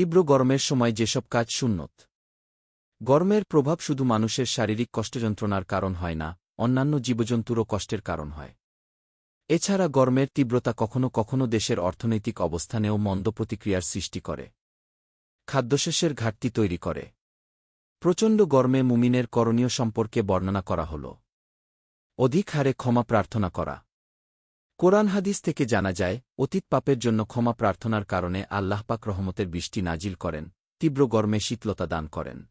তীব্র গরমের সময় যেসব কাজ সুন্নত। গরমের প্রভাব শুধু মানুষের শারীরিক কষ্টযন্ত্রণার কারণ হয় না, অন্যান্য জীবজন্তুরও কষ্টের কারণ হয়। এছাড়া গরমের তীব্রতা কখনো কখনো দেশের অর্থনৈতিক অবস্থানেও মন্দ প্রতিক্রিয়ার সৃষ্টি করে। খাদ্যশেষের ঘাটতি তৈরি করে। প্রচণ্ড গরমে মুমিনের করণীয় সম্পর্কে বর্ণনা করা হল। অধিক হারে ক্ষমা প্রার্থনা করা। কোরআন হাদিস থেকে জানা যায়, অতীত পাপের জন্য ক্ষমা প্রার্থনার কারণে আল্লাহ পাক রহমতের বৃষ্টি নাজিল করেন, তীব্র গর্মে শীতলতা দান করেন।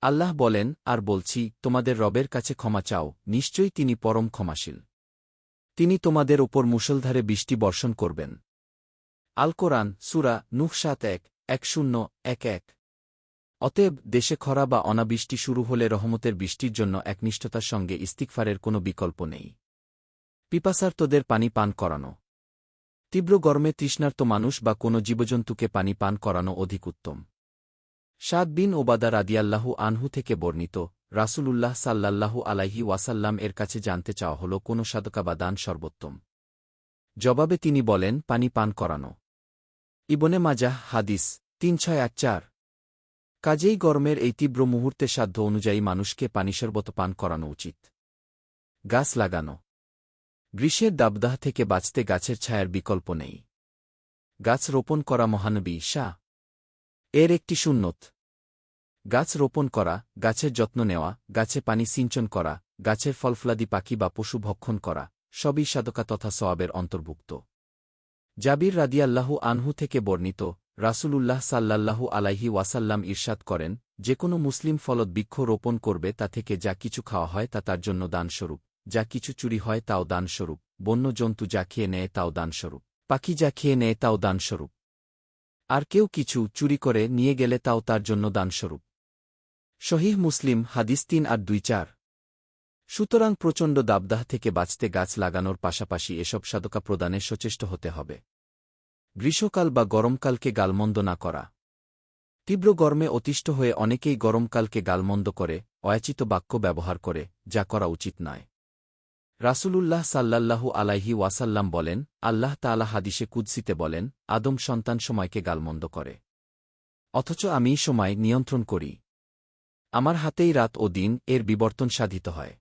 আল্লাহ বলেন, আর বলছি, তোমাদের রবের কাছে ক্ষমা চাও, নিশ্চয়ই তিনি পরম ক্ষমাশীল। তিনি তোমাদের ওপর মুষলধারে বৃষ্টি বর্ষণ করবেন। আল কোরআন, সুরা নুহ সাত এক এক শূন্য, এক এক। অতএব, দেশে খরা বা অনাবৃষ্টি শুরু হলে রহমতের বৃষ্টির জন্য একনিষ্ঠতার সঙ্গে ইস্তিকফারের কোনো বিকল্প নেই। পিপাসার্তদের পানি পান করানো। তীব্র গরমে তৃষ্ণার্ত মানুষ বা কোনো জীবজন্তুকে পানি পান করানো অধিক উত্তম। সাদ বিন ওবাদা রাদিয়াল্লাহু আনহু থেকে বর্ণিত, রাসূলুল্লাহ সাল্লাল্লাহু আলাইহি ওয়াসাল্লাম এর কাছে জানতে চাওয়া হল কোন সাদকা বা দান সর্বোত্তম। জবাবে তিনি বলেন, পানি পান করানো। ইবনে মাজাহ, হাদিস, তিন ছয় এক চার। কাজেই গরমের এই তীব্র মুহূর্তে সাধ্য অনুযায়ী মানুষকে পানি শরবত পান করানো উচিত। গাছ লাগানো। গ্রীষ্মের দাবদাহ থেকে বাঁচতে গাছের ছায়ার বিকল্প নেই। গাছ রোপণ করা মহানবী শাহ এর একটি সুন্নত। গাছ রোপণ করা, গাছের যত্ন নেওয়া, গাছে পানি সিঞ্চন করা, গাছের ফলফলাদি পাখি বা পশু ভক্ষণ করা, সবই সাদকা তথা সওয়াবের অন্তর্ভুক্ত। জাবির রাদিয়াল্লাহু আনহু থেকে বর্ণিত, রাসূলুল্লাহ সাল্লাল্লাহু আলাইহি ওয়াসাল্লাম ইরশাদ করেন, যে কোনো মুসলিম ফলত বৃক্ষ রোপণ করবে তা থেকে যা কিছু খাওয়া হয় তা তার জন্য দানস্বরূপ। যা কিছু চুরি হয় তাও দানস্বরূপ, বন্য জন্তু যা খেয়ে নেয় তাও দানস্বরূপ, পাখি যা খেয়ে নেয় তাও দানস্বরূপ। আর কেউ কিছু চুরি করে নিয়ে গেলে তাও তার জন্য দানস্বরূপ। শহীহ মুসলিম, হাদিস তিন আর দুই চার। সুতরাং প্রচণ্ড দাবদাহ থেকে বাঁচতে গাছ লাগানোর পাশাপাশি এসব সাদকা প্রদানে সচেষ্ট হতে হবে। গ্রীষ্মকাল বা গরমকালকে গালমন্দ না করা। তীব্র গরমে অতিষ্ঠ হয়ে অনেকেই গরমকালকে গালমন্দ করে, অয়াচিত বাক্য ব্যবহার করে, যা করা উচিত নয়। রাসূলুল্লাহ সাল্লাল্লাহু আলাইহি ওয়াসাল্লাম বলেন, আল্লাহ তালা হাদিসে কুদ্সিতে বলেন, আদম সন্তান সময়কে গালমন্দ করে। অথচ আমি সময় নিয়ন্ত্রণ করি। আমার হাতেই রাত ও দিন এর বিবর্তন সাধিত হয়।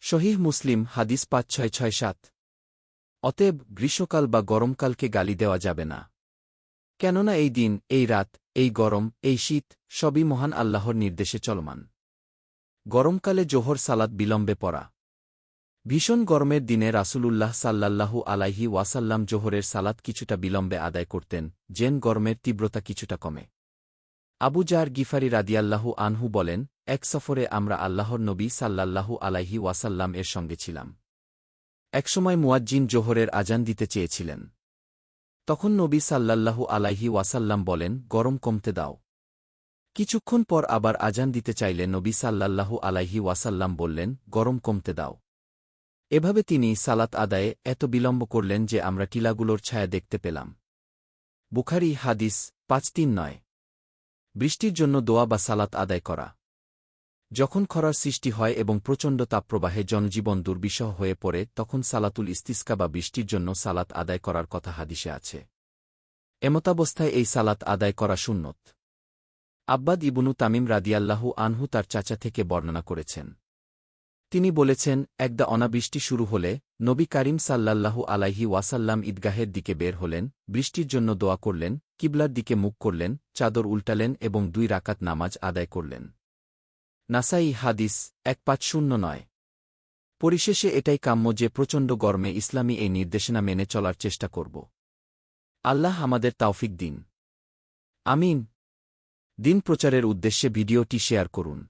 শহীহ মুসলিম হাদিস পাঁচ ছয় ছয় সাত। অতএব গ্রীষ্মকাল বা গরমকালকে গালি দেওয়া যাবে না। কেননা এই দিন, এই রাত, এই গরম, এই শীত সবই মহান আল্লাহর নির্দেশে চলমান। গরমকালে জোহর সালাদ বিলম্বে পড়া। ভীষণ গরমের দিনে রাসূলুল্লাহ সাল্লাল্লাহু আলাইহি ওয়াসাল্লাম জোহরের সালাত কিছুটা বিলম্বে আদায় করতেন জেন গরমের তীব্রতা কিছুটা কমে। আবু জার গিফারি রাদিয়াল্লাহু আনহু বলেন, এক সফরে আমরা আল্লাহর নবী সাল্লাল্লাহু আলাইহি ওয়াসাল্লাম এর সঙ্গে ছিলাম। একসময় মুয়াজ্জিন জোহরের আজান দিতে চেয়েছিলেন। তখন নবী সাল্লাল্লাহু আলাইহি ওয়াসাল্লাম বলেন, গরম কমতে দাও। কিছুক্ষণ পর আবার আজান দিতে চাইলে নবী সাল্লাল্লাহু আলাইহি ওয়াসাল্লাম বললেন, গরম কমতে দাও। এভাবে তিনি সালাত আদায়ে এত বিলম্ব করলেন যে আমরা টিলাগুলোর ছায়া দেখতে পেলাম। বুখারি হাদিস পাঁচ তিন নয়। বৃষ্টির জন্য দোয়া বা সালাত আদায় করা। যখন খরার সৃষ্টি হয় এবং প্রচণ্ড তাপপ্রবাহে জনজীবন দুর্বিষহ হয়ে পড়ে, তখন সালাতুল ইস্তিস্কা বা বৃষ্টির জন্য সালাত আদায় করার কথা হাদিসে আছে। এমতাবস্থায় এই সালাত আদায় করা শূন্যত আব্বাদ ইবনু তামিম রাদিয়াল্লাহু আনহু তার চাচা থেকে বর্ণনা করেছেন। তিনি বলেছেন, একদা অনাবৃষ্টি শুরু হলে নবী কারিম সাল্লাল্লাহু আলাইহি ওয়াসাল্লাম ঈদগাহের দিকে বের হলেন, বৃষ্টির জন্য দোয়া করলেন, কিবলার দিকে মুখ করলেন, চাদর উল্টালেন এবং দুই রাকাত নামাজ আদায় করলেন। নাসাই হাদিস এক পাঁচ শূন্য নয়। পরিশেষে এটাই কাম্য যে প্রচণ্ড গর্মে ইসলামী এই নির্দেশনা মেনে চলার চেষ্টা করব। আল্লাহ আমাদের তাওফিক দিন। আমিন। দিন প্রচারের উদ্দেশ্যে ভিডিওটি শেয়ার করুন।